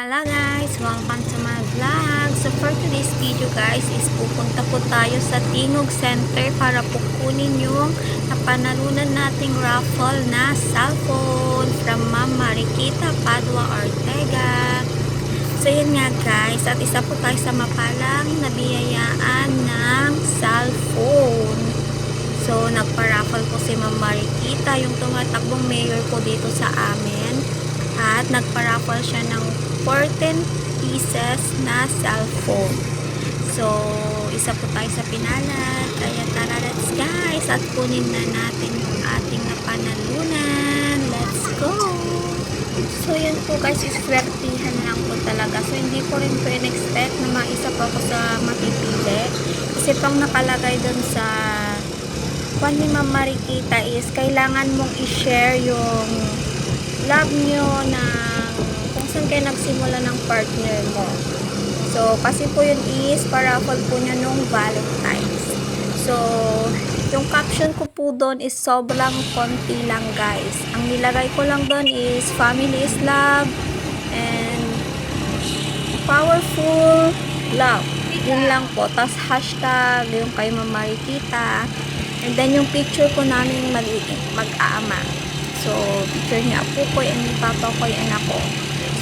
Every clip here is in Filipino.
Hello guys! Welcome to my vlog! So for today's video guys is pupunta po tayo sa Tingog Center para po kunin yung napanalunan nating raffle na cellphone from Ma'am Mariquita Padua Ortega. So yun nga guys, at isa po tayo sa mapalang nabiyayaan ng cellphone. So, nagpa-raffle po si Ma'am Mariquita, yung tumatakbong mayor po dito sa amin. At nagpa-raffle siya ng 14 pieces na cellphone. So, isa po tayo sa pinalat. Kaya tara, let's guys. At kunin na natin yung ating napanalunan. Let's go! So, yun po guys, iswertihan lang po talaga. So, hindi ko rin po in-expect na maisa po ako sa mapipili. Kasi pang nakalagay dun sa kung ni Ma'am Marikita is kailangan mong i-share yung love nyo ng kung saan kayo nagsimula ng partner mo. So, kasi po yun is paraffle po nyo nung Valentine's. So, yung caption ko po doon is sobrang konti lang guys. Ang nilagay ko lang doon is family is love and powerful love. Yun lang po. Tapos hashtag yung kay Ma'am Marikita. And then yung picture ko namin mag mag-aama. So, picture niya po ko and papa ko yung anak ko.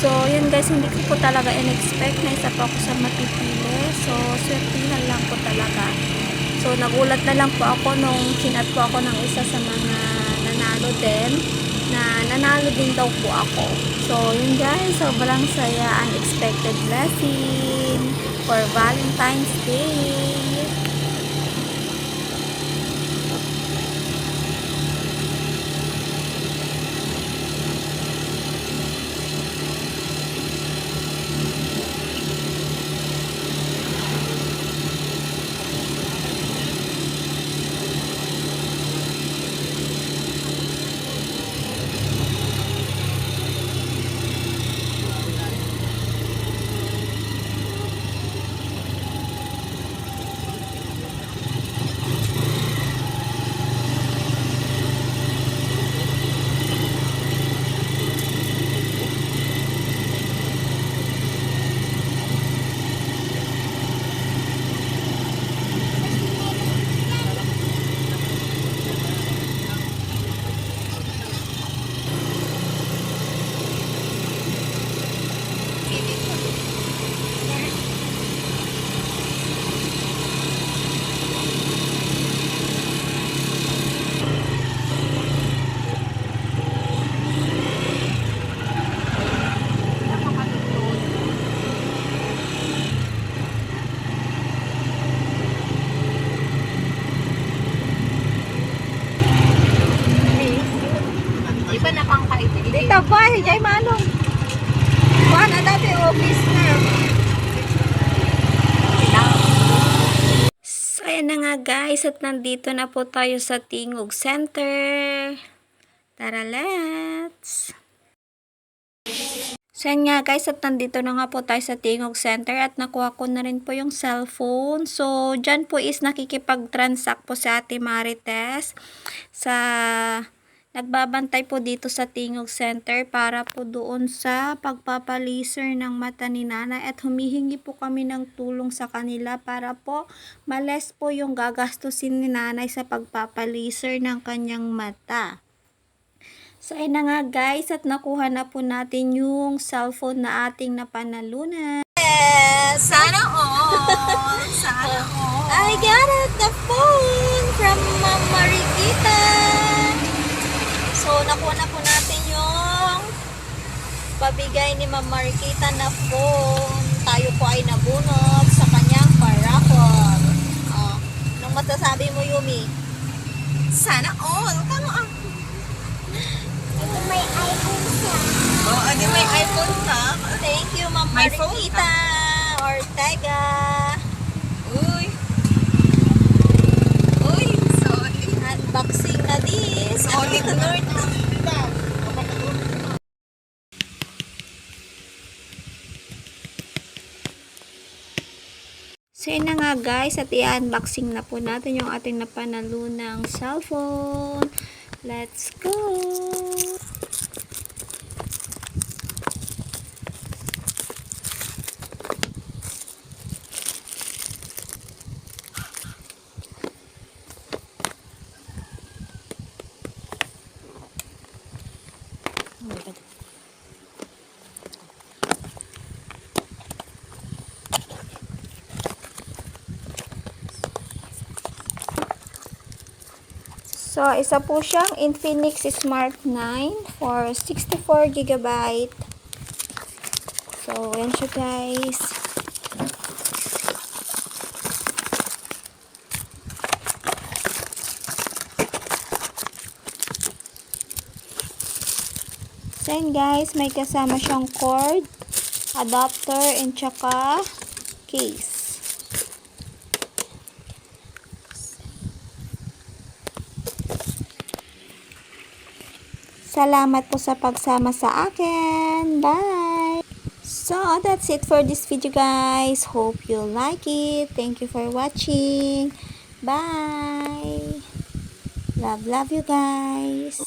So, yun guys, hindi ko po talaga in-expect na isa pa ako sa mapipili. So, swertihan lang po talaga. So, nagulat na lang po ako nung kinat po ako ng isa sa mga nanalo din na nanalo din daw po ako. So, yun guys, sobrang saya, unexpected blessing for Valentine's Day. Dito ba? Hijay manong. Kuhan na dati office na. Ayan na nga guys. At nandito na po tayo sa Tingog Center. Tara, let's! So, nga guys. At nandito na nga po tayo sa Tingog Center. At nakuha ko na rin po yung cellphone. So, dyan po is nakikipag-transact po sa Ate Marites. Sa nagbabantay po dito sa Tingog Center para po doon sa pagpapalaser ng mata ni nanay at humihingi po kami ng tulong sa kanila para po males po yung gagastusin ni nanay sa pagpapalaser ng kanyang mata. So, ayun na nga guys at nakuha na po natin yung cellphone na ating napanalunan. Sana all! Sana all! I got it, the phone from Ma'am Marikita. So, nakuha na po natin yung pabigay ni Ma'am Marikita na phone. Tayo po ay nabunot sa kanyang parapol. Oh, anong masasabi mo, Yumi? Sana all! Tama ah! May iPhone siya. Oo, oh, may iPhone ka. Thank you, Ma'am Marikita. Ortega. Uy! Uy! Solid! Unboxing na this. Solid Lord! So, yun na nga guys, at i-unboxing na po natin yung ating napanalunang cellphone. Let's go! So, isa po siyang Infinix Smart 9 for 64 GB. So, yan siya guys. So, yan guys, may kasama siyang cord, adapter, and tsaka case. Salamat po sa pagsama sa akin. Bye! So, that's it for this video guys. Hope you like it. Thank you for watching. Bye! Love, love you guys.